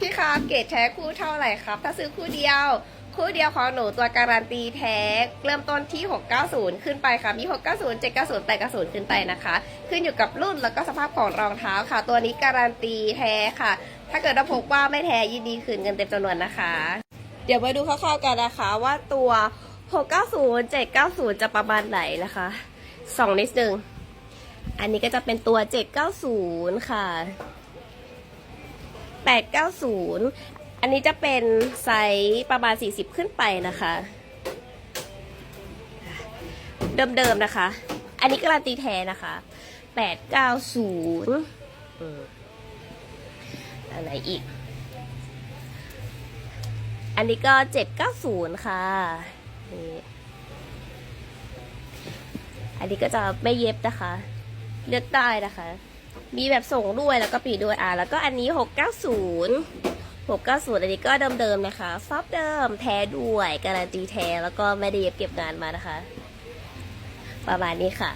พี่ครับเกรดแท้คู่เท่าไหร่ครับ ถ้าซื้อคู่เดียว คู่เดียวของหนูตัวการันตีแท้เริ่มต้นที่ 690 ขึ้นไปค่ะมี 690 790 890 ขึ้นไปนะคะ ขึ้นอยู่กับรุ่นแล้วก็สภาพของรองเท้าค่ะ ตัวนี้การันตีแท้ค่ะ ถ้าเกิดว่าพบว่าไม่แท้ยินดีคืนเงินเต็มจำนวนนะคะ เดี๋ยวมาดูคร่าวๆกันนะคะ ว่าตัว 690 790 จะประมาณไหนนะคะสองนิดนึงอันนี้ก็จะเป็นตัว 790 ค่ะ 890 อันนี้จะเป็นไซส์ประมาณ 40 ขึ้นไปนะคะ เดิมๆนะคะ อันนี้การันตีแท้นะคะ 890อันไหนอีก อันนี้ก็ 790 ค่ะนี่อันนี้ก็จะไม่เย็บนะคะ เลือกได้นะคะ มีแบบส่งด้วยแล้วก็ปีด้วยอะแล้วก็อันนี้ 690 690 อันนี้ก็เดิมๆนะคะ ซอฟต์เดิมแท้ด้วยการันตีแท้แล้วก็ไม่ได้เย็บเก็บงานมานะคะ ประมาณนี้ค่ะ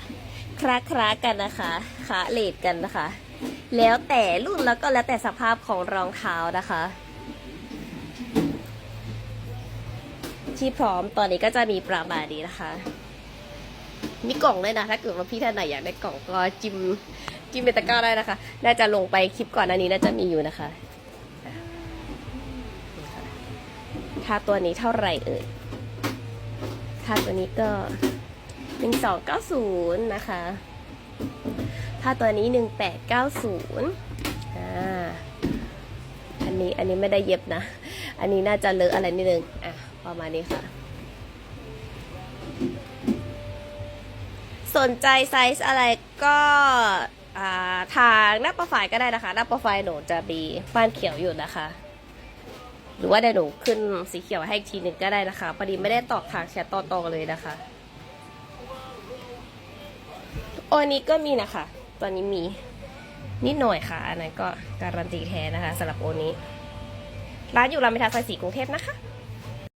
คลาคลากันนะคะคะเลดกันนะคะ แล้วแต่รุ่นแล้วก็แล้วแต่สภาพของรองเท้านะคะ ที่พร้อมตอนนี้ก็จะมีประมาณนี้นะคะ มีกล่องด้วยนะ ถ้าเกิดว่าพี่ท่านไหนอยากได้กล่องก็จิ้ม จิ้มเบตะกร้าได้นะคะ น่าจะลงไปคลิปก่อนอันนี้น่าจะมีอยู่นะคะค่าตัวนี้เท่าไหร่เอ่ยถ้าตัวนี้ก็หนึ่งสองเก้าศูนย์นะคะถ้าตัวนี้หนึ่งแปดเก้าศูนย์อ่า อันนี้อันนี้ไม่ได้เย็บนะ อันนี้น่าจะเลอะอะไรนิดนึง อะ ประมาณนี้ค่ะ สนใจไซส์อะไรก็ ทางหน้าโปรไฟล์ก็ได้นะคะ หน้าโปรไฟล์หนูจะมีป้านเขียวอยู่นะคะ หรือว่าเดี๋ยวหนูขึ้นสีเขียวให้อีกทีหนึ่งก็ได้นะคะพอดีไม่ได้ตอบทางแชทตรงๆเลยนะคะโอันนี้ก็มีนะคะ ตอนนี้มีนิดหน่อยค่ะ อันนั้นก็การันตีแท้นะคะสำหรับโอนี้ ร้านอยู่รามอินทราซอยสีกรุงเทพนะคะ